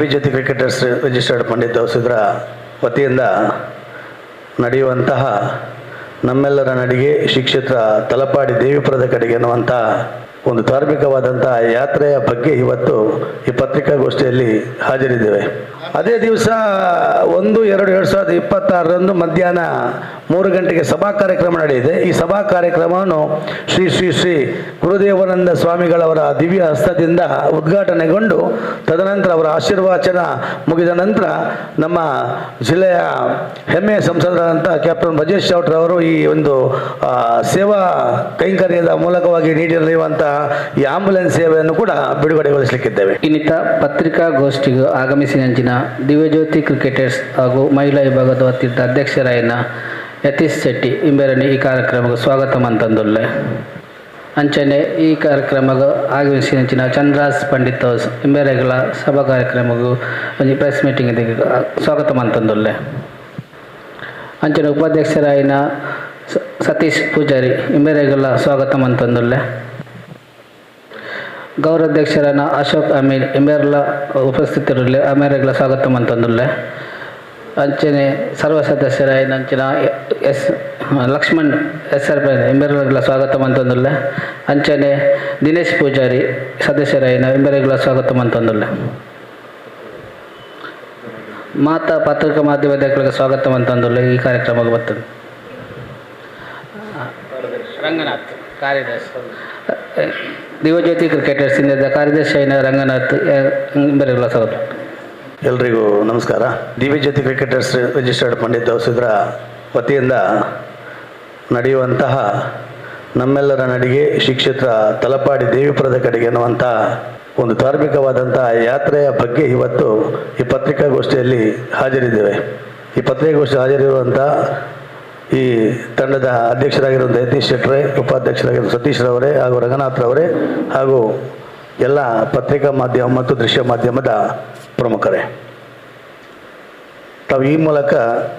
V Jyoti cricketers registered Pandit ಹೌಸಿದ್ರ ವತಿಯಿಂದ ನಡೆಯುವಂತಹ ನಮ್ಮೆಲ್ಲರ ನಡಿಗೆ ಶ್ರೀ ಕ್ಷೇತ್ರ ತಲಪಾಡಿ ದೇವಿಪುರದ ಕಡೆಗೆ ಎನ್ನುವಂಥ ಒಂದು ಧಾರ್ಮಿಕವಾದಂಥ ಯಾತ್ರೆಯ ಬಗ್ಗೆ ಇವತ್ತು ಈ ಪತ್ರಿಕಾಗೋಷ್ಠಿಯಲ್ಲಿ ಹಾಜರಿದ್ದೇವೆ. ಅದೇ ದಿವಸ ಒಂದು, ಎರಡು ಎರಡು ಸಾವಿರದ ಇಪ್ಪತ್ತಾರರಂದು ಮಧ್ಯಾಹ್ನ ಮೂರು ಗಂಟೆಗೆ ಸಭಾ ಕಾರ್ಯಕ್ರಮ ನಡೆಯಿದೆ ಈ ಸಭಾ ಕಾರ್ಯಕ್ರಮವನ್ನು ಶ್ರೀ ಶ್ರೀ ಶ್ರೀ ಗುರುದೇವಾನಂದ ಸ್ವಾಮಿಗಳವರ ದಿವ್ಯ ಹಸ್ತದಿಂದ ಉದ್ಘಾಟನೆಗೊಂಡು ತದನಂತರ ಅವರ ಆಶೀರ್ವಾಚನ ಮುಗಿದ ನಂತರ ನಮ್ಮ ಜಿಲ್ಲೆಯ ಹೆಮ್ಮೆಯ ಸಂಸದರಾದಂಥ ಕ್ಯಾಪ್ಟನ್ ಬ್ರಜೇಶ್ ಅವರು ಈ ಒಂದು ಸೇವಾ ಕೈಂಕರ್ಯದ ಮೂಲಕವಾಗಿ ನೀಡಿರುವಂತಹ ಈ ಆಂಬುಲೆನ್ಸ್ ಸೇವೆಯನ್ನು ಕೂಡ ಬಿಡುಗಡೆಗೊಳಿಸಲಿಕ್ಕಿದ್ದೇವೆ. ಇನ್ನಿತ ಪತ್ರಿಕಾಗೋಷ್ಠಿಗೂ ಆಗಮಿಸಿನಂಚಿನ ದಿವ್ಯಜ್ಯೋತಿ ಕ್ರಿಕೆಟರ್ಸ್ ಹಾಗೂ ಮಹಿಳಾ ವಿಭಾಗದ ವತಿಯಿಂದ ಅಧ್ಯಕ್ಷರಾಯಿನ ಯತೀಶ್ ಶೆಟ್ಟಿ ಇಂಬೆರನ್ನು ಈ ಕಾರ್ಯಕ್ರಮಕ್ಕೆ ಸ್ವಾಗತ ಮಂತಂದುಲ್ಲೆ. ಅಂಚನೆ ಈ ಕಾರ್ಯಕ್ರಮಗ ಆಗಮಿಸಿನಂಚಿನ ಚಂದ್ರಾಸ್ ಪಂಡಿತ್ ಇಂಬೆರೆಗಳ ಸಭಾ ಕಾರ್ಯಕ್ರಮಗೂ ಒಂದು ಪ್ರೆಸ್ ಮೀಟಿಂಗ್ ಸ್ವಾಗತ ಮಂತಂದುಲ್ಲೆ. ಅಂಚನೆ ಉಪಾಧ್ಯಕ್ಷರಾಯಿನ ಸತೀಶ್ ಪೂಜಾರಿ ಇಂಬೆರೆಗಳ ಸ್ವಾಗತ ಮಂತಂದುಲ್ಲೆ. ಗೌರವಾಧ್ಯಕ್ಷರಾದ ಅಶೋಕ್ ಅಮೀರ್ ಎಂಬೆರ್ಲ ಉಪಸ್ಥಿತರಲ್ಲಿ ಅಮೇರಗಳ ಸ್ವಾಗತ ಮಂತಂದುಲ್ಲೆ ಅಂಚನೆ ಸರ್ವ ಸದಸ್ಯರ ಅಂಚಿನ ಎಸ್ ಲಕ್ಷ್ಮಣ್ ಎಸ್ ಆರ್ ಪೈನ್ ಎಂಬೆರಗಳ ಸ್ವಾಗತ ಮಂತಂದುಲ್ಲೆ ಅಂಚನೆ ದಿನೇಶ್ ಪೂಜಾರಿ ಸದಸ್ಯರಾಯಿನ ಎಂಬೆರಗಳ ಸ್ವಾಗತ ಮಂತಂದುಲ್ಲೆ ಮಾತಾ ಪತ್ರಿಕಾ ಮಾಧ್ಯಮದಗಳಿಗೆ ಸ್ವಾಗತ ಮಂತಂದುಲ್ಲೆ ಈ ಕಾರ್ಯಕ್ರಮಕ್ಕೆ ಬರ್ತದೆ ರಂಗನಾಥ್ ಕಾರ್ಯದರ್ಶಿ. ದಿವಜ್ಯೋತಿ ಕ್ರಿಕೆಟರ್ಸ್ ಇಂದ ಕಾರ್ಯದರ್ಶಿ ರಂಗನಾಥ್ ಸರ್ ಎಲ್ರಿಗೂ ನಮಸ್ಕಾರ. ದಿವ್ಯಜ್ಯೋತಿ ಕ್ರಿಕೆಟರ್ಸ್ ರಿಜಿಸ್ಟರ್ಡ್ ಪಂಡಿತ್ ದವಸಿದ್ರ ವತಿಯಿಂದ ನಡೆಯುವಂತಹ ನಮ್ಮೆಲ್ಲರ ನಡಿಗೆ ಶ್ರೀಕ್ಷೇತ್ರ ತಲಪಾಡಿ ದೇವಿಪುರದ ಕಡೆಗೆ ಅನ್ನುವಂಥ ಒಂದು ಧಾರ್ಮಿಕವಾದಂಥ ಯಾತ್ರೆಯ ಬಗ್ಗೆ ಇವತ್ತು ಈ ಪತ್ರಿಕಾಗೋಷ್ಠಿಯಲ್ಲಿ ಹಾಜರಿದ್ದೇವೆ. ಈ ಪತ್ರಿಕಾಗೋಷ್ಠಿ ಹಾಜರಿರುವಂಥ ಈ ತಂಡದ ಅಧ್ಯಕ್ಷರಾಗಿರುವಂಥ ಯತೀಶ್ ಶೆಟ್ರೆ ಉಪಾಧ್ಯಕ್ಷರಾಗಿರುವ ಸತೀಶ್ರವರೇ ಹಾಗೂ ರಂಗನಾಥ್ರವರೇ ಹಾಗೂ ಎಲ್ಲ ಪತ್ರಿಕಾ ಮಾಧ್ಯಮ ಮತ್ತು ದೃಶ್ಯ ಮಾಧ್ಯಮದ ಪ್ರಮುಖರೇ. ತಾವು ಈ ಮೂಲಕ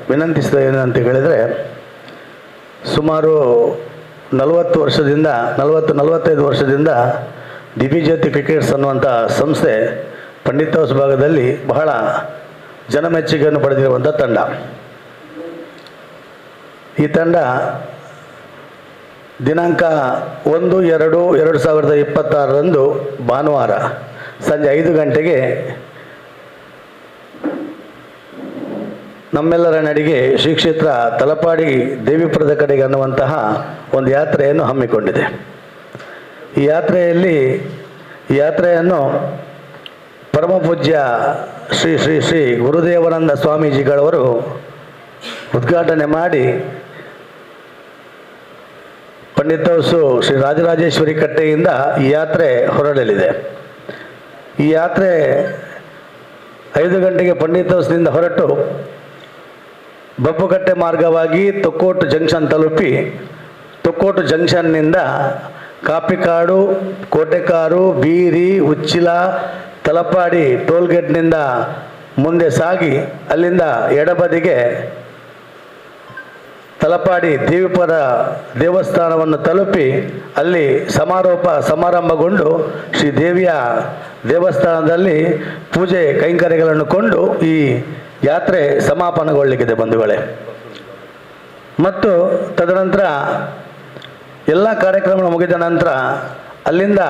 ವಿನಂತಿಸಿದ ಏನಂತ ಹೇಳಿದರೆ, ಸುಮಾರು ನಲವತ್ತು ವರ್ಷದಿಂದ, ನಲವತ್ತು, ನಲವತ್ತೈದು ವರ್ಷದಿಂದ ದಿವಿಜ್ಯೋತಿ ಕ್ರಿಕೆಟ್ಸ್ ಅನ್ನುವಂಥ ಸಂಸ್ಥೆ ಪಂಡಿತ್ ಹೌಸ್ ಭಾಗದಲ್ಲಿ ಬಹಳ ಜನಮೆಚ್ಚುಗೆಯನ್ನು ಪಡೆದಿರುವಂಥ ತಂಡ. ಈ ತಂಡ ದಿನಾಂಕ ಒಂದು, ಎರಡು ಎರಡು ಸಾವಿರದ ಇಪ್ಪತ್ತಾರರಂದು ಭಾನುವಾರ ಸಂಜೆ ಐದು ಗಂಟೆಗೆ ನಮ್ಮೆಲ್ಲರ ನಡಿಗೆ ಶ್ರೀ ಕ್ಷೇತ್ರ ತಲಪಾಡಿ ದೇವಿಪುರದ ಕಡೆಗೆ ಅನ್ನುವಂತಹ ಒಂದು ಯಾತ್ರೆಯನ್ನು ಹಮ್ಮಿಕೊಂಡಿದೆ. ಈ ಯಾತ್ರೆಯಲ್ಲಿ ಯಾತ್ರೆಯನ್ನು ಪರಮ ಪೂಜ್ಯ ಶ್ರೀ ಶ್ರೀ ಶ್ರೀ ಗುರುದೇವಾನಂದ ಸ್ವಾಮೀಜಿಗಳವರು ಉದ್ಘಾಟನೆ ಮಾಡಿ ಪಂಡಿತ್ ಶ್ರೀ ರಾಜರಾಜೇಶ್ವರಿ ಕಟ್ಟೆಯಿಂದ ಈ ಯಾತ್ರೆ ಹೊರಡಲಿದೆ. ಈ ಯಾತ್ರೆ ಐದು ಗಂಟೆಗೆ ಪಂಡಿತ್ ಹೌಸ್ನಿಂದ ಹೊರಟು ಬಬ್ಬುಕಟ್ಟೆ ಮಾರ್ಗವಾಗಿ ತೊಕ್ಕೋಟು ಜಂಕ್ಷನ್ ತಲುಪಿ ತೊಕ್ಕೋಟು ಜಂಕ್ಷನ್ನಿಂದ ಕಾಪಿಕಾಡು, ಕೋಟೆಕಾರು, ಬೀರಿ, ಉಚ್ಚಿಲ, ತಲಪಾಡಿ, ಟೋಲ್ಗೇಟ್ನಿಂದ ಮುಂದೆ ಸಾಗಿ ಅಲ್ಲಿಂದ ಎಡಬದಿಗೆ ತಲಪಾಡಿ ದೇವಿಪದ ದೇವಸ್ಥಾನವನ್ನು ತಲುಪಿ ಅಲ್ಲಿ ಸಮಾರೋಪ ಸಮಾರಂಭಗೊಂಡು ಶ್ರೀ ದೇವಿಯ ದೇವಸ್ಥಾನದಲ್ಲಿ ಪೂಜೆ ಕೈಂಕರ್ಯಗಳನ್ನು ಕೊಂಡು ಈ ಯಾತ್ರೆ ಸಮಾಪನಗೊಳ್ಳಲಿಕ್ಕಿದೆ ಬಂಧುಗಳೇ. ಮತ್ತು ತದನಂತರ ಎಲ್ಲ ಕಾರ್ಯಕ್ರಮ ಮುಗಿದ ನಂತರ ಅಲ್ಲಿಂದ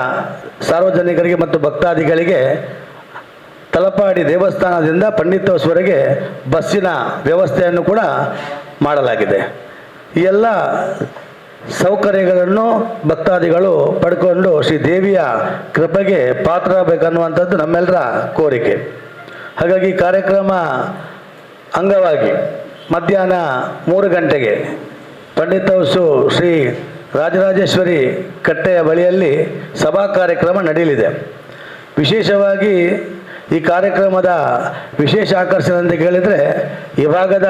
ಸಾರ್ವಜನಿಕರಿಗೆ ಮತ್ತು ಭಕ್ತಾದಿಗಳಿಗೆ ತಲಪಾಡಿ ದೇವಸ್ಥಾನದಿಂದ ಪಂಡಿತೋಸ್ವರೆಗೆ ಬಸ್ಸಿನ ವ್ಯವಸ್ಥೆಯನ್ನು ಕೂಡ ಮಾಡಲಾಗಿದೆ. ಈ ಎಲ್ಲ ಸೌಕರ್ಯಗಳನ್ನು ಭಕ್ತಾದಿಗಳು ಪಡ್ಕೊಂಡು ಶ್ರೀ ದೇವಿಯ ಕೃಪೆಗೆ ಪಾತ್ರರಾಗಬೇಕನ್ನುವಂಥದ್ದು ನಮ್ಮೆಲ್ಲರ ಕೋರಿಕೆ. ಹಾಗಾಗಿ ಕಾರ್ಯಕ್ರಮ ಅಂಗವಾಗಿ ಮಧ್ಯಾಹ್ನ ಮೂರು ಗಂಟೆಗೆ ಪಂಡಿತ್ ಶ್ರೀ ರಾಜರಾಜೇಶ್ವರಿ ಕಟ್ಟೆಯ ಬಳಿಯಲ್ಲಿ ಸಭಾ ಕಾರ್ಯಕ್ರಮ ನಡೆಯಲಿದೆ. ವಿಶೇಷವಾಗಿ ಈ ಕಾರ್ಯಕ್ರಮದ ವಿಶೇಷ ಆಕರ್ಷಣೆ ಅಂತ ಕೇಳಿದರೆ ಈ ಭಾಗದ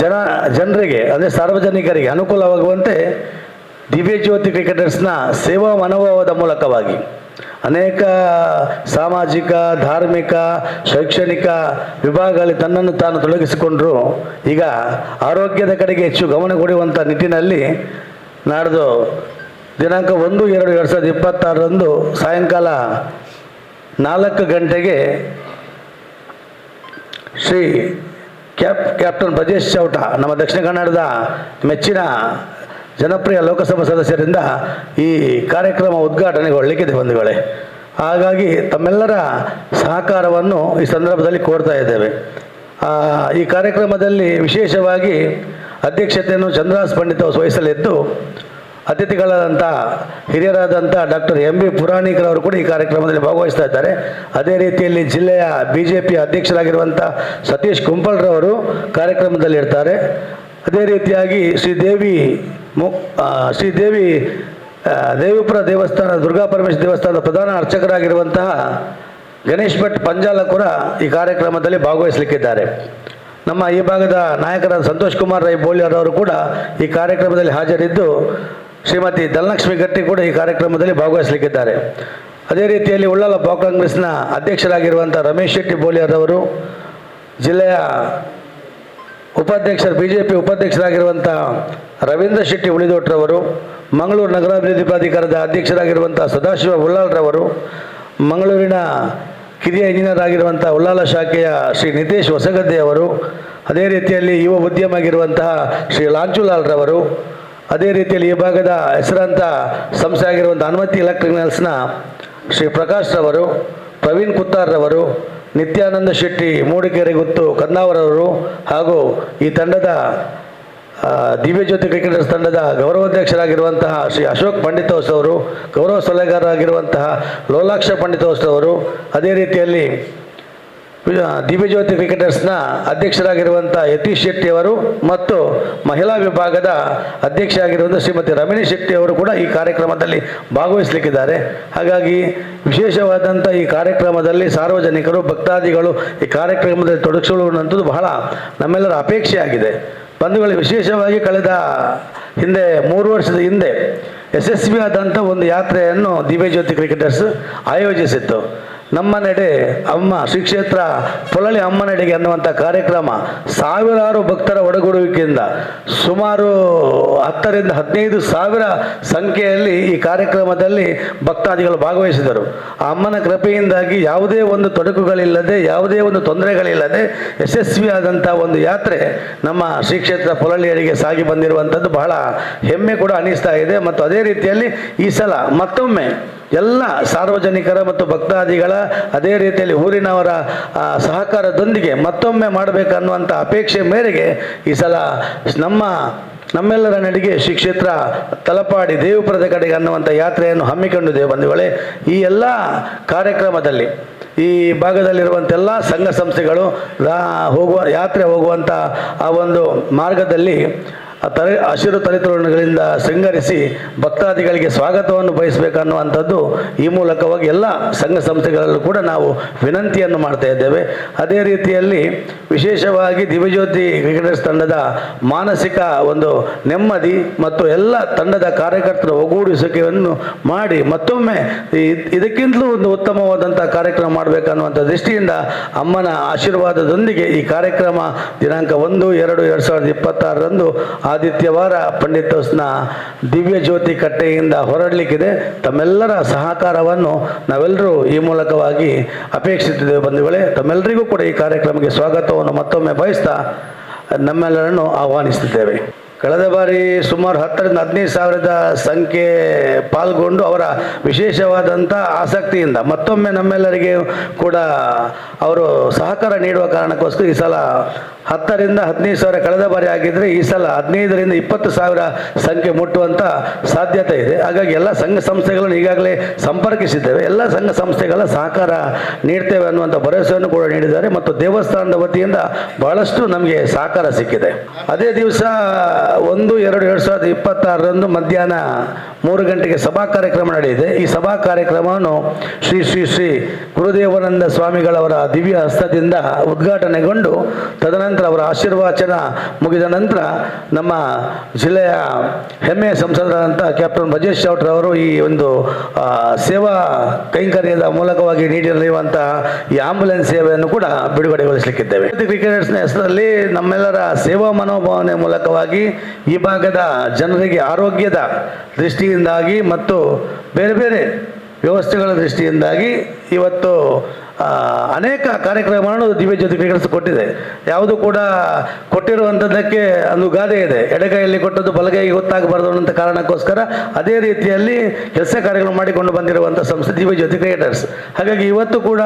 ಜನ, ಜನರಿಗೆ, ಅಂದರೆ ಸಾರ್ವಜನಿಕರಿಗೆ ಅನುಕೂಲವಾಗುವಂತೆ ದಿವ್ಯಜ್ಯೋತಿ ಕ್ರಿಕೆಟರ್ಸ್ನ ಸೇವಾ ಮನೋಭಾವದ ಮೂಲಕವಾಗಿ ಅನೇಕ ಸಾಮಾಜಿಕ, ಧಾರ್ಮಿಕ, ಶೈಕ್ಷಣಿಕ ವಿಭಾಗಗಳಲ್ಲಿ ತನ್ನನ್ನು ತಾನು ತೊಡಗಿಸಿಕೊಂಡರು. ಈಗ ಆರೋಗ್ಯದ ಕಡೆಗೆ ಹೆಚ್ಚು ಗಮನ ಕೊಡುವಂಥ ನಿಟ್ಟಿನಲ್ಲಿ ನಾಡ್ದು ದಿನಾಂಕ ಒಂದು, ಎರಡು ಎರಡು ಸಾವಿರದ ಇಪ್ಪತ್ತಾರರಂದು ಸಾಯಂಕಾಲ ನಾಲ್ಕು ಗಂಟೆಗೆ ಶ್ರೀ ಕ್ಯಾಪ್ ಕ್ಯಾಪ್ಟನ್ ಬ್ರಜೇಶ್ ಚೌಟ ನಮ್ಮ ದಕ್ಷಿಣ ಕನ್ನಡದ ಮೆಚ್ಚಿನ ಜನಪ್ರಿಯ ಲೋಕಸಭಾ ಸದಸ್ಯರಿಂದ ಈ ಕಾರ್ಯಕ್ರಮ ಉದ್ಘಾಟನೆಗೊಳ್ಳಲಿಕ್ಕಿದೆ ಬಂಧುಗಳೇ. ಹಾಗಾಗಿ ತಮ್ಮೆಲ್ಲರ ಸಹಕಾರವನ್ನು ಈ ಸಂದರ್ಭದಲ್ಲಿ ಕೋರ್ತಾ ಇದ್ದೇವೆ. ಈ ಕಾರ್ಯಕ್ರಮದಲ್ಲಿ ವಿಶೇಷವಾಗಿ ಅಧ್ಯಕ್ಷತೆಯನ್ನು ಚಂದ್ರಾಸ್ ಪಂಡಿತ್ ವಹಿಸಲಿದ್ದು ಅತಿಥಿಗಳಾದಂಥ ಹಿರಿಯರಾದಂಥ ಡಾಕ್ಟರ್ ಎಂ ಬಿ ಪುರಾಣಿಕರವರು ಕೂಡ ಈ ಕಾರ್ಯಕ್ರಮದಲ್ಲಿ ಭಾಗವಹಿಸ್ತಾ ಇದ್ದಾರೆ. ಅದೇ ರೀತಿಯಲ್ಲಿ ಜಿಲ್ಲೆಯ ಬಿ ಜೆ ಪಿ ಅಧ್ಯಕ್ಷರಾಗಿರುವಂಥ ಸತೀಶ್ ಕುಂಪಳ್ರವರು ಕಾರ್ಯಕ್ರಮದಲ್ಲಿ ಇರ್ತಾರೆ. ಅದೇ ರೀತಿಯಾಗಿ ಶ್ರೀದೇವಿ ಮು ಶ್ರೀದೇವಿ ದೇವಿಪುರ ದೇವಸ್ಥಾನ, ದುರ್ಗಾ ಪರಮೇಶ್ವರ ದೇವಸ್ಥಾನದ ಪ್ರಧಾನ ಅರ್ಚಕರಾಗಿರುವಂತಹ ಗಣೇಶ್ ಭಟ್ ಪಂಜಾಲ ಕೂಡ ಈ ಕಾರ್ಯಕ್ರಮದಲ್ಲಿ ಭಾಗವಹಿಸಲಿಕ್ಕಿದ್ದಾರೆ. ನಮ್ಮ ಈ ಭಾಗದ ನಾಯಕರಾದ ಸಂತೋಷ್ ಕುಮಾರ್ ರೈ ಬೋಳಿಯರ್ ಕೂಡ ಈ ಕಾರ್ಯಕ್ರಮದಲ್ಲಿ ಹಾಜರಿದ್ದು ಶ್ರೀಮತಿ ಧನಲಕ್ಷ್ಮಿ ಗಟ್ಟಿ ಕೂಡ ಈ ಕಾರ್ಯಕ್ರಮದಲ್ಲಿ ಭಾಗವಹಿಸಲಿಕ್ಕಿದ್ದಾರೆ. ಅದೇ ರೀತಿಯಲ್ಲಿ ಉಳ್ಳಾಲ ಬ್ಲಾಕ್ ಕಾಂಗ್ರೆಸ್ನ ಅಧ್ಯಕ್ಷರಾಗಿರುವಂಥ ರಮೇಶ್ ಶೆಟ್ಟಿ ಬೋಲಿಯಾದವರು ಜಿಲ್ಲೆಯ ಉಪಾಧ್ಯಕ್ಷರು ಬಿ ಜೆ ಪಿ ಉಪಾಧ್ಯಕ್ಷರಾಗಿರುವಂಥ ರವೀಂದ್ರ ಶೆಟ್ಟಿ ಉಳಿದೋಟ್ರವರು, ಮಂಗಳೂರು ನಗರಾಭಿವೃದ್ಧಿ ಪ್ರಾಧಿಕಾರದ ಅಧ್ಯಕ್ಷರಾಗಿರುವಂಥ ಸದಾಶಿವ ಉಳ್ಳಾಲ್ರವರು, ಮಂಗಳೂರಿನ ಕಿರಿಯ ಇಂಜಿನಿಯರ್ ಆಗಿರುವಂಥ ಉಳ್ಳಾಲ ಶಾಖೆಯ ಶ್ರೀ ನಿತೇಶ್ ಹೊಸಗದ್ದೆಯವರು, ಅದೇ ರೀತಿಯಲ್ಲಿ ಯುವ ಉದ್ಯಮ ಆಗಿರುವಂತಹ ಶ್ರೀ ಲಾಂಚುಲಾಲ್ರವರು ಅದೇ ರೀತಿಯಲ್ಲಿ ಈ ಭಾಗದ ಹೆಸರಾಂತ ಸಂಸ್ಥೆ ಆಗಿರುವಂಥ ಹನುಮತಿ ಎಲೆಕ್ಟ್ರಿಕಲ್ಸ್ನ ಶ್ರೀ ಪ್ರಕಾಶ್ ರವರು, ಪ್ರವೀಣ್ ಕುತ್ತಾರ್ರವರು ನಿತ್ಯಾನಂದ ಶೆಟ್ಟಿ, ಮೂಡಿಗೆರೆ ಗುತ್ತು ಕನ್ನಾವರವರು ಹಾಗೂ ಈ ತಂಡದ ದಿವ್ಯಜ್ಯೋತಿ ಕ್ರಿಕೆಟರ್ಸ್ ತಂಡದ ಗೌರವಾಧ್ಯಕ್ಷರಾಗಿರುವಂತಹ ಶ್ರೀ ಅಶೋಕ್ ಪಂಡಿತೋಸ್ ಅವರು, ಗೌರವ ಸಲಹೆಗಾರರಾಗಿರುವಂತಹ ಲೋಲಾಕ್ಷ ಪಂಡಿತೋಸ್ ಅವರು, ಅದೇ ರೀತಿಯಲ್ಲಿ ದಿವ್ಯಜ್ಯೋತಿ ಕ್ರಿಕೆಟರ್ಸ್ನ ಅಧ್ಯಕ್ಷರಾಗಿರುವಂಥ ಯತೀಶ್ ಶೆಟ್ಟಿ ಅವರು ಮತ್ತು ಮಹಿಳಾ ವಿಭಾಗದ ಅಧ್ಯಕ್ಷ ಆಗಿರುವಂಥ ಶ್ರೀಮತಿ ರಮಣಿ ಶೆಟ್ಟಿ ಅವರು ಕೂಡ ಈ ಕಾರ್ಯಕ್ರಮದಲ್ಲಿ ಭಾಗವಹಿಸಲಿಕ್ಕಿದ್ದಾರೆ. ಹಾಗಾಗಿ ವಿಶೇಷವಾದಂಥ ಈ ಕಾರ್ಯಕ್ರಮದಲ್ಲಿ ಸಾರ್ವಜನಿಕರು, ಭಕ್ತಾದಿಗಳು ಈ ಕಾರ್ಯಕ್ರಮದಲ್ಲಿ ತೊಡಗಿಸಿಕೊಳ್ಳುವಂಥದ್ದು ಬಹಳ ನಮ್ಮೆಲ್ಲರ ಅಪೇಕ್ಷೆಯಾಗಿದೆ. ಬಂಧುಗಳು, ವಿಶೇಷವಾಗಿ ಕಳೆದ ಹಿಂದೆ ಮೂರು ವರ್ಷದ ಹಿಂದೆ ಯಶಸ್ವಿಯಾದಂಥ ಒಂದು ಯಾತ್ರೆಯನ್ನು ದಿವ್ಯಜ್ಯೋತಿ ಕ್ರಿಕೆಟರ್ಸ್ ಆಯೋಜಿಸಿತ್ತು. ನಮ್ಮ ನಡೆ ಅಮ್ಮ ಶ್ರೀ ಕ್ಷೇತ್ರ ಪೊಳಲಿ ಅಮ್ಮ ನಡೆಗೆ ಅನ್ನುವಂಥ ಕಾರ್ಯಕ್ರಮ ಸಾವಿರಾರು ಭಕ್ತರ ಒಡಗೂಡುವಿಕೆಯಿಂದ ಸುಮಾರು ಹತ್ತರಿಂದ ಹದಿನೈದು ಸಾವಿರ ಸಂಖ್ಯೆಯಲ್ಲಿ ಈ ಕಾರ್ಯಕ್ರಮದಲ್ಲಿ ಭಕ್ತಾದಿಗಳು ಭಾಗವಹಿಸಿದರು. ಆ ಅಮ್ಮನ ಕೃಪೆಯಿಂದಾಗಿ ಯಾವುದೇ ಒಂದು ತೊಡಕುಗಳಿಲ್ಲದೆ, ಯಾವುದೇ ಒಂದು ತೊಂದರೆಗಳಿಲ್ಲದೆ ಯಶಸ್ವಿಯಾದಂಥ ಒಂದು ಯಾತ್ರೆ ನಮ್ಮ ಶ್ರೀ ಕ್ಷೇತ್ರ ಪೊಳಲಿಯರಿಗೆ ಸಾಗಿ ಬಂದಿರುವಂಥದ್ದು ಬಹಳ ಹೆಮ್ಮೆ ಕೂಡ ಅನಿಸ್ತಾ ಇದೆ. ಮತ್ತು ಅದೇ ರೀತಿಯಲ್ಲಿ ಈ ಸಲ ಮತ್ತೊಮ್ಮೆ ಎಲ್ಲ ಸಾರ್ವಜನಿಕರ ಮತ್ತು ಭಕ್ತಾದಿಗಳ ಅದೇ ರೀತಿಯಲ್ಲಿ ಊರಿನವರ ಸಹಕಾರದೊಂದಿಗೆ ಮತ್ತೊಮ್ಮೆ ಮಾಡಬೇಕನ್ನುವಂಥ ಅಪೇಕ್ಷೆ ಮೇರೆಗೆ ಈ ಸಲ ನಮ್ಮ, ನಮ್ಮೆಲ್ಲರ ನಡಿಗೆ ಶ್ರೀ ಕ್ಷೇತ್ರ ತಲಪಾಡಿ ದೇವಪುರದ ಕಡೆಗೆ ಅನ್ನುವಂಥ ಯಾತ್ರೆಯನ್ನು ಹಮ್ಮಿಕೊಂಡಿದ್ದೇವೆ ಬಂಧುಗಳೇ. ಈ ಎಲ್ಲ ಕಾರ್ಯಕ್ರಮದಲ್ಲಿ, ಈ ಭಾಗದಲ್ಲಿರುವಂಥ ಎಲ್ಲ ಸಂಘ ಸಂಸ್ಥೆಗಳು ಹೋಗುವ, ಯಾತ್ರೆ ಹೋಗುವಂಥ ಆ ಒಂದು ಮಾರ್ಗದಲ್ಲಿ ಆ ತಲೆ ಹಸಿರು ತಲೆತೋರಣಗಳಿಂದ ಶೃಂಗರಿಸಿ ಭಕ್ತಾದಿಗಳಿಗೆ ಸ್ವಾಗತವನ್ನು ಬಯಸಬೇಕನ್ನುವಂಥದ್ದು ಈ ಮೂಲಕವಾಗಿ ಎಲ್ಲ ಸಂಘ ಸಂಸ್ಥೆಗಳಲ್ಲೂ ಕೂಡ ನಾವು ವಿನಂತಿಯನ್ನು ಮಾಡ್ತಾ ಇದ್ದೇವೆ. ಅದೇ ರೀತಿಯಲ್ಲಿ ವಿಶೇಷವಾಗಿ ದಿವ್ಯಜ್ಯೋತಿ ಕ್ರಿಕೆಟರ್ಸ್ ತಂಡದ ಮಾನಸಿಕ ಒಂದು ನೆಮ್ಮದಿ ಮತ್ತು ಎಲ್ಲ ತಂಡದ ಕಾರ್ಯಕರ್ತರ ಒಗ್ಗೂಡಿಸುವಿಕೆಯನ್ನು ಮಾಡಿ ಮತ್ತೊಮ್ಮೆ ಇದಕ್ಕಿಂತಲೂ ಒಂದು ಉತ್ತಮವಾದಂಥ ಕಾರ್ಯಕ್ರಮ ಮಾಡಬೇಕನ್ನುವಂಥ ದೃಷ್ಟಿಯಿಂದ ಅಮ್ಮನ ಆಶೀರ್ವಾದದೊಂದಿಗೆ ಈ ಕಾರ್ಯಕ್ರಮ ದಿನಾಂಕ ಒಂದು, ಎರಡು ಎರಡು ಸಾವಿರದ ಇಪ್ಪತ್ತಾರರಂದು ಆದಿತ್ಯವಾರ ಪಂಡಿತೋಸ್ನ ದಿವ್ಯ ಜ್ಯೋತಿ ಕಟ್ಟೆಯಿಂದ ಹೊರಡಲಿಕ್ಕಿದೆ. ತಮ್ಮೆಲ್ಲರ ಸಹಕಾರವನ್ನು ನಾವೆಲ್ಲರೂ ಈ ಮೂಲಕವಾಗಿ ಅಪೇಕ್ಷಿಸಿದ್ದೇವೆ ಬಂಧುಗಳೇ. ತಮ್ಮೆಲ್ಲರಿಗೂ ಕೂಡ ಈ ಕಾರ್ಯಕ್ರಮಕ್ಕೆ ಸ್ವಾಗತವನ್ನು ಮತ್ತೊಮ್ಮೆ ಬಯಸ್ತಾ ನಮ್ಮೆಲ್ಲರನ್ನು ಆಹ್ವಾನಿಸುತ್ತಿದ್ದೇವೆ. ಕಳೆದ ಬಾರಿ ಸುಮಾರು ಹತ್ತರಿಂದ ಹದಿನೈದು ಸಾವಿರದ ಸಂಖ್ಯೆ ಪಾಲ್ಗೊಂಡು ಅವರ ವಿಶೇಷವಾದಂಥ ಆಸಕ್ತಿಯಿಂದ ಮತ್ತೊಮ್ಮೆ ನಮ್ಮೆಲ್ಲರಿಗೆ ಕೂಡ ಅವರು ಸಹಕಾರ ನೀಡುವ ಕಾರಣಕ್ಕೋಸ್ಕರ ಈ ಸಲ ಹತ್ತರಿಂದ ಹದಿನೈದು ಸಾವಿರ ಕಳೆದ ಬಾರಿ ಆಗಿದ್ದರೆ ಈ ಸಲ ಹದಿನೈದರಿಂದ ಇಪ್ಪತ್ತು ಸಾವಿರ ಸಂಖ್ಯೆ ಮುಟ್ಟುವಂಥ ಸಾಧ್ಯತೆ ಇದೆ. ಹಾಗಾಗಿ ಎಲ್ಲ ಸಂಘ ಸಂಸ್ಥೆಗಳನ್ನು ಈಗಾಗಲೇ ಸಂಪರ್ಕಿಸಿದ್ದೇವೆ. ಎಲ್ಲ ಸಂಘ ಸಂಸ್ಥೆಗಳ ಸಹಕಾರ ನೀಡ್ತೇವೆ ಅನ್ನುವಂಥ ಭರವಸೆಯನ್ನು ಕೂಡ ನೀಡಿದ್ದಾರೆ. ಮತ್ತು ದೇವಸ್ಥಾನದ ವತಿಯಿಂದ ಬಹಳಷ್ಟು ನಮಗೆ ಸಹಕಾರ ಸಿಕ್ಕಿದೆ. ಅದೇ ದಿವಸ ಒಂದು ಎರಡು ಎರಡು ಸಾವಿರದ ಇಪ್ಪತ್ತಾರರಂದು ಮಧ್ಯಾಹ್ನ ಮೂರು ಗಂಟೆಗೆ ಸಭಾ ಕಾರ್ಯಕ್ರಮ ನಡೆಯಿದೆ ಈ ಸಭಾ ಕಾರ್ಯಕ್ರಮವನ್ನು ಶ್ರೀ ಶ್ರೀ ಶ್ರೀ ಗುರುದೇವಾನಂದ ಸ್ವಾಮಿಗಳವರ ದಿವ್ಯ ಹಸ್ತದಿಂದ ಉದ್ಘಾಟನೆಗೊಂಡು ತದನಂತರ ಅವರ ಆಶೀರ್ವಾಚನ ಮುಗಿದ ನಂತರ ನಮ್ಮ ಜಿಲ್ಲೆಯ ಹೆಮ್ಮೆಯ ಸಂಸದರಾದಂಥ ಕ್ಯಾಪ್ಟನ್ ಬ್ರಜೇಶ್ ಚೌಟ್ರವರು ಈ ಒಂದು ಸೇವಾ ಕೈಂಕರ್ಯದ ಮೂಲಕವಾಗಿ ನೀಡಿರುವಂತಹ ಈ ಆಂಬುಲೆನ್ಸ್ ಸೇವೆಯನ್ನು ಕೂಡ ಬಿಡುಗಡೆಗೊಳಿಸಲಿಕ್ಕಿದ್ದೇವೆ. ಕ್ರಿಕೆಟರ್ಸ್ನ ಹೆಸರಲ್ಲಿ ನಮ್ಮೆಲ್ಲರ ಸೇವಾ ಮನೋಭಾವನೆ ಮೂಲಕವಾಗಿ ಈ ಭಾಗದ ಜನರಿಗೆ ಆರೋಗ್ಯದ ದೃಷ್ಟಿಯಿಂದಾಗಿ ಮತ್ತು ಬೇರೆ ಬೇರೆ ವ್ಯವಸ್ಥೆಗಳ ದೃಷ್ಟಿಯಿಂದಾಗಿ ಇವತ್ತು ಅನೇಕ ಕಾರ್ಯಕ್ರಮಗಳನ್ನು ದಿವ್ಯ ಜ್ಯೋತಿ ಕ್ರಿಕೆಟ್ಸ್ ಕೊಟ್ಟಿದೆ ಯಾವುದು ಕೂಡ ಕೊಟ್ಟಿರುವಂಥದ್ದಕ್ಕೆ ಒಂದು ಗಾದೆ ಇದೆ. ಎಡಗೈಯಲ್ಲಿ ಕೊಟ್ಟದ್ದು ಬಲಗೈಗೆ ಗೊತ್ತಾಗಬಾರ್ದು ಅನ್ನೋ ಕಾರಣಕ್ಕೋಸ್ಕರ ಅದೇ ರೀತಿಯಲ್ಲಿ ಕೆಲಸ ಕಾರ್ಯಗಳು ಮಾಡಿಕೊಂಡು ಬಂದಿರುವಂಥ ಸಂಸ್ಥೆ ದಿವ್ಯ ಜ್ಯೋತಿ ಕ್ರಿಕೆಟರ್ಸ್ ಹಾಗಾಗಿ ಇವತ್ತು ಕೂಡ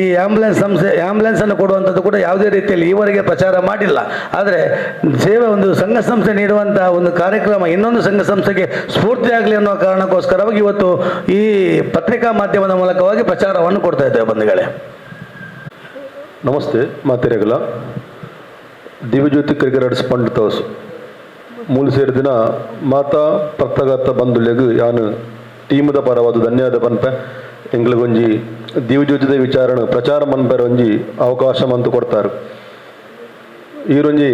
ಈ ಆಂಬುಲೆನ್ಸ್ ಸಂಸ್ಥೆ ಆಂಬುಲೆನ್ಸನ್ನು ಕೊಡುವಂಥದ್ದು ಕೂಡ ಯಾವುದೇ ರೀತಿಯಲ್ಲಿ ಈವರೆಗೆ ಪ್ರಚಾರ ಮಾಡಿಲ್ಲ. ಆದರೆ ಸೇವೆ ಒಂದು ಸಂಘ ಸಂಸ್ಥೆ ನೀಡುವಂಥ ಒಂದು ಕಾರ್ಯಕ್ರಮ, ಇನ್ನೊಂದು ಸಂಘ ಸಂಸ್ಥೆಗೆ ಸ್ಫೂರ್ತಿ ಆಗಲಿ ಅನ್ನೋ ಕಾರಣಕ್ಕೋಸ್ಕರವಾಗಿ ಇವತ್ತು ಈ ಪತ್ರಿಕಾ ಮಾಧ್ಯಮದ ಮೂಲಕವಾಗಿ ಪ್ರಚಾರವನ್ನು ಕೊಡ್ತಾ ಇದ್ದೇವೆ ಬಂಧುಗಳೇ. ನಮಸ್ತೆ ಮಾತೆರೆಗಲ ದಿವ್ಯಜ್ಯೋತಿ ಕ್ರಿಕೆಟರ್ಸ್ ಪಂಡಿತ ತವಸು ಮೂಲ ಸೇರಿದಿನ ಮಾತಾ ಪ್ರತ್ತಗತ ಬಂಧುಲೆಗ್ ಯಾನು ಟೀಮದ ಪರವಾದ ಧನ್ಯವಾದ ಪನ್ಪೆ. ಎಂಗ್ಲಿಗೊಂಜಿ ದಿವ್ಯಜ್ಯೋತಿದ ವಿಚಾರಣ ಪ್ರಚಾರ ಮನ್ಪೆರ ಒಂಜಿ ಅವಕಾಶ ಮಂತು ಕೊಡ್ತಾರೆ. ಈರೊಂಜಿ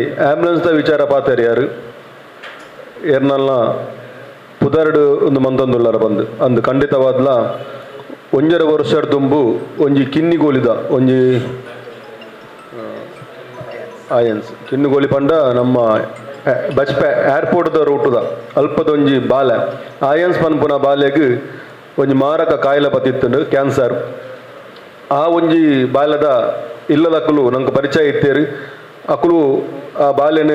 ದ ವಿಚಾರ ಪಾತೇರಿ ಯಾರು? ಏರ್ನಲ್ನ ಪುದರ್ಡು ಒಂದು ಮಂದೊಂದುಲ್ಲಾರ ಬಂದು. ಅಂದು ಖಂಡಿತವಾದ್ಲ ಒಂಜರ ವರ್ಷದ ತುಂಬು ಒಂಜಿ ಕಿನ್ನಿಗೋಲಿದ ಒಂಜಿ ಆಯನ್ಸ್ ಕಿನ್ನುಗೋಲಿ ಪಂಡ ನಮ್ಮ ಬಚ್ಪೆ ಏರ್ಪೋರ್ಟ್ದ ರೂಟುದ ಅಲ್ಪದೊಂಜಿ ಬಾಲೆ. ಆಯನ್ಸ್ ಪನ್ಪುನ ಬಾಲೆಗ್ ಒಂಜಿ ಮಾರಕ ಕಾಯಿಲೆ ಬತ್ತಿತ್ತುಂಡು, ಕ್ಯಾನ್ಸರ್. ಆ ಒಂಜಿ ಬಾಲದ ಇಲ್ಲದಕ್ಕಲು ನಂಗೆ ಪರಿಚಯ ಇತ್ತೇರಿ. ಅಕ್ಕಲು ಆ ಬಾಲ್ಯನ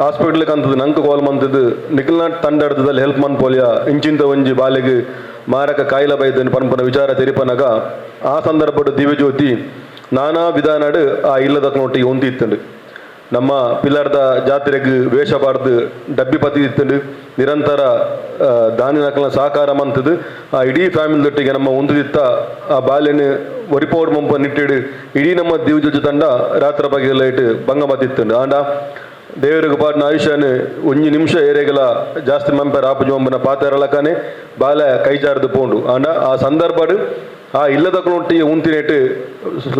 ಹಾಸ್ಪಿಟ್ಲಿಗೆ ಅಂತದ್ದು ನಂಗೆ ಕಾಲ್ ಮಂತದ್ದು ನಿಖಿಲ್ನಾಟ್ ತಂಡದಲ್ಲಿ ಹೆಲ್ಪ್ ಮನ್ಪೋಲಿಯ ಇಂಚಿಂತ ಒಂಜಿ ಬಾಲೆಗ್ ಮಾರಕ ಕಾಯಿಲೆ ಬೈದನ್ನು ಪನ್ಪನ ವಿಚಾರ ತೆರಿಪನಗ, ಆ ಸಂದರ್ಭದ ದಿವ್ಯಜ್ಯೋತಿ ನಾನಾ ವಿಧಾನಡ್ ಆ ಇಲ್ಲದಕ್ಕನೊಟ್ಟಿಗೆ ಹೊಂದಿತ್ತುಂಡು ನಮ್ಮ ಪಿಲ್ಲರ್ದ ಜಾತ್ರೆಗೆ ವೇಷ ಬಾರ್ದು ಡಬ್ಬಿ ಪತ್ತಿತ್ತುಂಡು ನಿರಂತರ ಆ, ದಾನಿ ನಕಲ ಸಹಕಾರ ಮಂತದು ಆ ಇಡೀ ಫ್ಯಾಮಿಲಿದೊಟ್ಟಿಗೆ ನಮ್ಮ ಹೊಂದಿತ್ತ ಆ ಬಾಲ್ಯನ ಒರಿಪೋಡ್ ಮಂಪ ನಿಟ್ಟಿಡು ಇಡೀ ನಮ್ಮ ದಿವ್ಯಜ ತಂಡ ರಾತ್ರ ಬಗೆಲ್ಲ ಇಟ್ಟು ಭಂಗ ಮತ್ತಿತ್ತುಂಡು ಆಂಡ ದೇವರಿಗೆ ಪಾಡ್ನ ಆಯುಷ್ಯನ ಒಂಜಿ ನಿಮಿಷ ಏರೆಗಲ ಜಾಸ್ತಿ ಮಂಪರ ಆಪುಜಿ ಮಂಪನ ಪಾತೆರಲಕನೆ ಬಾಲ ಕೈ ಜಾರ್ದು ಪೋಂಡು. ಆಂಡ ಆ ಸಂದರ್ಭಡ್ ಆ ಇಲ್ಲದಕ್ಕನೊಟ್ಟಿಗೆ ಉಂತಿನೆಟ್ಟು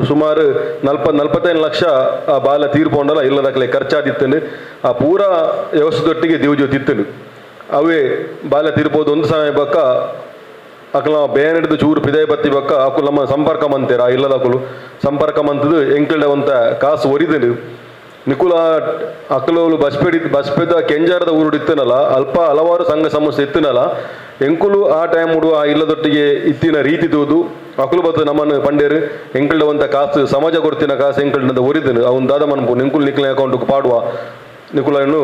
ಸುಮಾರು ನಲ್ಪ, ನಲ್ಪತ್ತೈದು ಲಕ್ಷ ಆ ಬಾಲ ತೀರ್ಪೊಂಡಲ್ಲ ಇಲ್ಲದಕ್ಕಲೆ ಖರ್ಚಾದಿತ್ತನು. ಆ ಪೂರ ವ್ಯವಸ್ಥೆದೊಟ್ಟಿಗೆ ದಿವಜೋತಿ ತಿತ್ತನು ಅವೇ ಬಾಲ ತೀರ್ಪೋದು ಒಂದು ಸಮಯ ಬಕ್ಕ ಅಕಲ ಬೇನ್ ಚೂರು ಪಿದಾಯ ಬತ್ತಿ ಬಕ್ಕ ಅಕು ನಮ್ಮ ಸಂಪರ್ಕ ಮಂತೇರ ಇಲ್ಲದಕ್ಕಲು ಸಂಪರ್ಕ ಮಂತದು ಎಂಕಲ್ಡೆ ಒಂತ ಕಾಸು ಒರಿದನು. ನಿಕುಲ ಅಕಲು ಬಸ್ಪೆಡಿ ಬಸ್ಪೆದ ಕೆಂಜಾರದ ಊರುಡು ಇತ್ತನಲ್ಲ ಅಲ್ಪ ಹಲವಾರು ಸಂಘ ಸಂಸ್ಥೆ ಇತ್ತನಲ್ಲ ಎಂಕುಲು ಆ ಟೈಮ್ ಆ ಇಲ್ಲದೊಟ್ಟಿಗೆ ಇತ್ತಿನ ರೀತಿ ತೂದು ಅಕುಲು ಬತ್ತು ನಮ್ಮನ್ನು ಪಂಡೇರು ಎಂಕಲ್ಡೆ ಒಂತ ಕಾಸು, ಸಮಾಜ ಕೊಡ್ತಿನ ಕಾಸು ಎಂಕಲ್ಡ ಒರಿದನು ಅವನು ದಾದ ಮನ್ಪು ನಿಂಕುಲ್ ನಿಕ್ಲ ಅಕೌಂಟ್ ಪಾಡುವ. ನಿಕುಲನ್ನು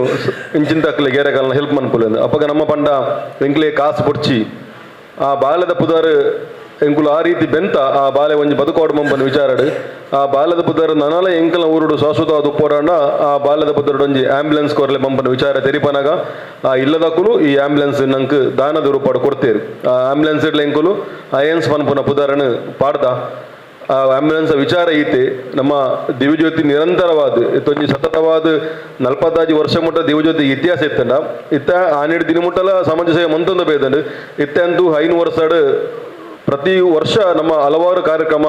ಇಂಚಿನ ತಕ್ಕಲೆ ಗೇರೆ ಕಾಲನ ಹೆಲ್ಪ್ ಮನ್ಪುಲೆಂದು ಅಪ್ಪಗ ನಮ್ಮ ಪಂಡ ಎಂಕ್ಲೆ ಕಾಸು ಪೊಡ್ಚಿ ಆ ಬಾಲದ ಪುದಾರ್ ಎಂಕುಲು ಆ ರೀತಿ ಬೆಂತ, ಆ ಬಾಲೆ ಒಂಜಿ ಬದುಕೋಡು ಮಂಪನ ವಿಚಾರಡು. ಆ ಬಾಲದ ಬುದ್ಧರ ನನಲ ಎಂಕಲ ಊರುಡು ಶಾಶ್ವತ ಅದು ಪೋರಾಂಡ ಆ ಬಾಲದ ಬುದ್ಧರೊಂಜಿ ಆಂಬ್ಯುಲೆನ್ಸ್ ಕೊರ್ಲೆ ಮಂಪನ ವಿಚಾರ ತೆರಿಪನಾಗ. ಆ ಇಲ್ಲದಕ್ಕೂ ಈ ಆಂಬ್ಯುಲೆನ್ಸ್ ನಂಕ್ ದಾನದ ರೂಪಾಡು ಕೊಡ್ತೇರು. ಆ ಆಂಬ್ಯುಲೆನ್ಸ್ ಇಡ್ಲ ಎಂಕುಲು ಅಯನ್ಸ್ ಮನ್ಪುನ ಪುದಾರನು ಪಾಡ್ದ. ಆ ಆಂಬ್ಯುಲೆನ್ಸ್ ವಿಚಾರ ಐತೆ ನಮ್ಮ ದಿವ್ಯಜ್ಯೋತಿ ನಿರಂತರವಾದ, ಇತ್ತೊಂಜಿ ಸತತವಾದ ನಲ್ಪತ್ತಾಜಿ ವರ್ಷ ಮುಟ್ಟ ದಿವ್ಯಜ್ಯೋತಿ ಇತಿಹಾಸ ಇತ್ತಂಡ. ಇತ್ತ ಆನೆಡ್ ದಿನ ಮುಟ್ಟಲ ಸಮಾಜ ಸೇವೆ ಮಂತೊಂದು ಬೇದಂಡು. ಇತ್ತ ಅಂತೂ ಐನು ವರ್ಷಡ್ ಪ್ರತಿ ವರ್ಷ ನಮ್ಮ ಹಲವಾರು ಕಾರ್ಯಕ್ರಮ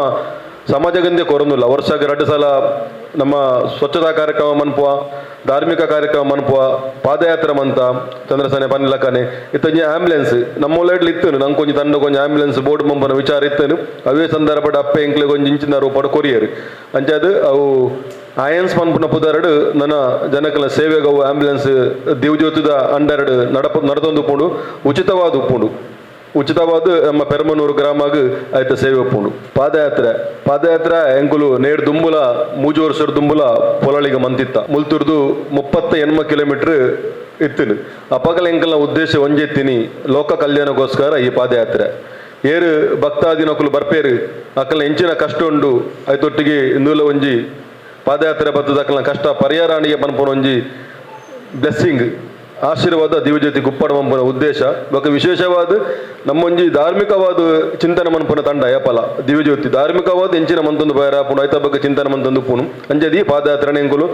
ಸಮಾಜಗಂದೆ ಕೊರೊಂದಿಲ್ಲ. ವರ್ಷಕ್ಕೆ ಎರಡು ಸಲ ನಮ್ಮ ಸ್ವಚ್ಛತಾ ಕಾರ್ಯಕ್ರಮ ಮನ್ಪುವ, ಧಾರ್ಮಿಕ ಕಾರ್ಯಕ್ರಮ ಮನ್ಪುವ, ಪಾದಯಾತ್ರೆ ಮಂತ ಚಂದ್ರಸನೆ ಪನ್ಲಕನೆ ಇತ್ತಂಜಿ ಆಂಬ್ಯುಲೆನ್ಸ್ ನಮ್ಮ ಒಳ್ಳೆ ಇತ್ತು. ನಂಗೆ ಕೊಂಚ ತಂಡ ಕೊಂಚ ಆಂಬ್ಯುಲೆನ್ಸ್ ಬೋರ್ಡ್ ಮಂಪನ ವಿಚಾರ ಇತ್ತೇನು. ಅವೇ ಸಂದರ್ಭ ಅಪ್ಪೆ ಎಂಕ್ಲೆ ಕೊಂಚ ಇಂಚಿನ ರೂಪಾಡು ಕೊರಿಯರು. ಅಂಚಾದು ಅವು ಆಯನ್ಸ್ ಪನ್ಪುನ ಪುದರಡು, ನನ್ನ ಜನಕಲ ಸೇವೆಗೌ ಆಂಬುಲೆನ್ಸ್ ಆಂಬ್ಯುಲೆನ್ಸ್ ದಿವ್ಜ್ಯೋತಿದ ಅಂಡರ್ಡ್, ನಡಪ, ನಡೆದೊಂದು ಉಪ್ಪುಂಡು ಉಚಿತವಾದ ಉಪ್ಪುಂಡು ಉಚಿತವಾದ ನಮ್ಮ ಪೆರಮನೂರು ಗ್ರಾಮಾಗ ಆಯ್ತ ಸೇವೆ ಪೂಂಡು ಪಾದಯಾತ್ರೆ. ಪಾದಯಾತ್ರೆ ಎಂಕುಲು ನೇಡ್ ದುಂಬುಲ ಮೂಜು ವರ್ಷದ ದುಂಬುಲ ಪೊಲಳಿಗ ಮಂತಿತ್ತ. ಮುಲ್ತುರ್ದು ಮುಪ್ಪತ್ತ ಎನ್ಮ ಕಿಲೋಮೀಟರ್ ಇತ್ತಿನ. ಅಪಗಲ ಎಂಕಲ್ನ ಉದ್ದೇಶ ಒಂಜೆತ್ತಿನಿ ಲೋಕ ಕಲ್ಯಾಣಕ್ಕೋಸ್ಕರ ಈ ಪಾದಯಾತ್ರೆ. ಏರು ಭಕ್ತಾದಿನಕುಲು ಬರ್ಪೇರು. ಅಕ್ಕಲ ಹೆಂಚಿನ ಕಷ್ಟ ಉಂಡು ಐತೊಟ್ಟಿಗೆ ಇಂದುಲ ಒಂಜಿ ಪಾದಯಾತ್ರೆ ಬತ್ತದ ಅಕ್ಕಲ ಕಷ್ಟ ಪರಿಹಾರಾಣಿಗೆ ಪನ್ಪುನ ಒಂಜಿ ಬ್ಲೆಸ್ಸಿಂಗ್ ಆಶೀರ್ವಾದ ದಿವ್ಯಜ್ಯೋತಿ ಗುಪ್ಪಡ ಮಂಪನ ಉದ್ದೇಶ. ಬೊಕ ವಿಶೇಷವಾದ ನಮ್ಮೊಂಜಿ ಧಾರ್ಮಿಕವಾದ ಚಿಂತನೆ ಮನ್ಪುನ ತಂಡ, ಯಪಲ. ದಿವ್ಯಜ್ಯೋತಿ ಧಾರ್ಮಿಕವಾದ ಎಂಚಿನ ಮಂತೊಂದು ಬಯರ ಪುಣ ಐತ ಬಗ್ಗೆ ಚಿಂತನೆ ಮಂತೊಂದು ಪುಣು ಅಂಜದಿ ಪಾದಯಾತ್ರೆ ಎಂಕುಲು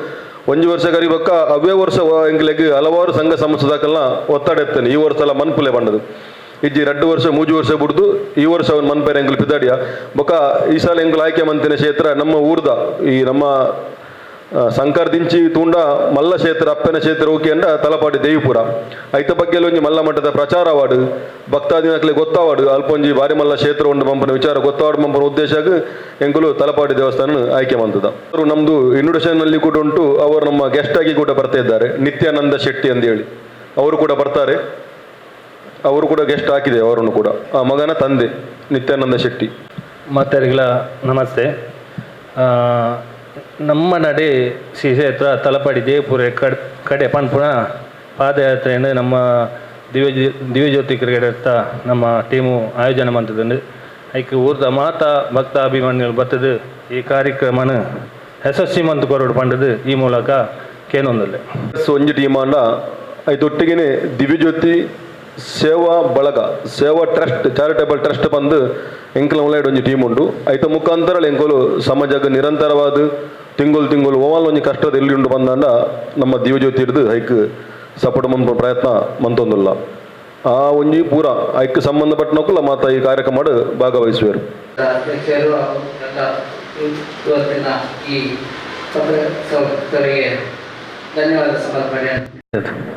ಒಂಜಿ ವರ್ಷ ಕರಿ ಬಕ್ಕ ಅವೇ ವರ್ಷ ಎಂಕ್ಲೆಗ್ ಹಲವಾರು ಸಂಘ ಸಂಸ್ಥೆದಾಕಲ್ನ ಒತ್ತಡ ಎತ್ತೇನೆ. ಈ ವರ್ಷ ಎಲ್ಲ ಮನ್ಪುಲೆ ಬಂಡದು ಇಜ್ಜಿ ಎರಡು ವರ್ಷ ಮೂಜು ವರ್ಷ ಬಿಡ್ದು ಈ ವರ್ಷ ಅವ್ನು ಮನ್ಪೇರೆ ಎಂಗ್ಲು ಪಿದಾಡಿಯ. ಬೊಕ ಈ ಸಲ ಎಂಗ್ಲು ಆಯ್ಕೆ ಮಂತಿನ ಕ್ಷೇತ್ರ ನಮ್ಮ ಊರ್ದ, ಈ ನಮ್ಮ ಆ, ಸಂಕರ್ದಿಂಚಿ ತೂಂಡ ಮಲ್ಲ ಕ್ಷೇತ್ರ ಅಪ್ಪನ ಕ್ಷೇತ್ರ ಓಕೆ ಅಂಡ ತಲಪಾಡಿ ದೇವಿಪುರ. ಐತ ಬಗ್ಗೆ ಒಂಜಿ ಮಲ್ಲ ಮಠದ ಪ್ರಚಾರವಾಡು ಭಕ್ತಾದಿನಕ್ಲೆ ಗೊತ್ತಾವಾಡು ಅಲ್ಪೊಂಜಿ ಬಾರಿ ಮಲ್ಲ ಕ್ಷೇತ್ರ ಉಂಡು ಮಂಪನ ವಿಚಾರ ಗೊತ್ತಾವಾಡು ಮಂಪನ ಉದ್ದೇಶಕ್ಕೆ ಎಂಕುಲು ತಲಪಾಡಿ ದೇವಸ್ಥಾನ ಆಯ್ಕೆ ಮಂತದ. ಅವರು ನಮ್ದು ಇನ್ವಿಟೇಷನ್ನಲ್ಲಿ ನಲ್ಲಿ ಕೂಡ ಉಂಟು ಅವರು ನಮ್ಮ ಗೆಸ್ಟ್ ಆಗಿ ಕೂಡ ಬರ್ತಾ ಇದ್ದಾರೆ ನಿತ್ಯಾನಂದ ಶೆಟ್ಟಿ ಅಂತ ಹೇಳಿ ಅವರು ಕೂಡ ಬರ್ತಾರೆ. ಅವರು ಕೂಡ ಗೆಸ್ಟ್ ಹಾಕಿದೆ ಅವರನ್ನು ಕೂಡ. ಆ ಮಗನ ತಂದೆ ನಿತ್ಯಾನಂದ ಶೆಟ್ಟಿ. ಮತ್ತೆ ನಮಸ್ತೆ. ನಮ್ಮ ನಡೆ ಶ್ರೀ ಕ್ಷೇತ್ರ ತಲಪಾಡಿ ಜಯಪುರ ಕಡ್, ಕಡೆ ಪನ್ಪುನ ಪಾದಯಾತ್ರೆಯನ್ನು ನಮ್ಮ ದಿವ್ಯ ದಿವ್ಯಜ್ಯೋತಿ ಕ್ರಿಕೆಟ್ ನಮ್ಮ ಟೀಮು ಆಯೋಜನೆ ಮಾಡ್ತದೆ ಐಕೆ ಊರ್ದ ಮಾತಾ ಭಕ್ತ ಅಭಿಮಾನಿಗಳು ಬರ್ತದೆ ಈ ಕಾರ್ಯಕ್ರಮನ ಯಶಸ್ವಿ ಮಂತ್ ಕೊರಡು ಪಂಡದು ಈ ಮೂಲಕ ಕೇನೊಂದಲ್ಲೇ. ಒಂಜಿ ಟೀಮ್ ಐದೊಟ್ಟಿಗೆ ದಿವ್ಯಜ್ಯೋತಿ ಸೇವಾ ಬಳಗ, ಸೇವಾ ಟ್ರಸ್ಟ್, ಚಾರಿಟೇಬಲ್ ಟ್ರಸ್ಟ್ ಬಂದು ಎಂಕಲ ಉಳ್ಳಾಯ್ಡ್ ಒಂಜಿ ಟೀಮ್ ಉಂಡು ಐತ ಮುಖಾಂತರ ಎಂಕಲು ಸಮಾಜಕ್ಕೆ ನಿರಂತರವಾದ ತಿಂಗಳು ತಿಂಗಳು ಓವಲ್ ಒಂಜಿ ಕಷ್ಟದ ಎಲ್ಲಿ ಉಂಡು ಬಂದಾಂಡ ನಮ್ಮ ದಿವ್ಯಜ್ಯೋತಿ ಹಿಡಿದು ಐಕ್ ಸಪೋರ್ಟ್ ಮನ್ ಪ್ರಯತ್ನ ಮಂತೊಂದುಲ್ಲ. ಆ ಒಂಜಿ ಪೂರ ಐಕ್ ಸಂಬಂಧಪಟ್ಟನಕ್ಕುಲ ಮಾತ ಈ ಕಾರ್ಯಕ್ರಮ ಭಾಗವಹಿಸುವರು. ಧನ್ಯವಾದ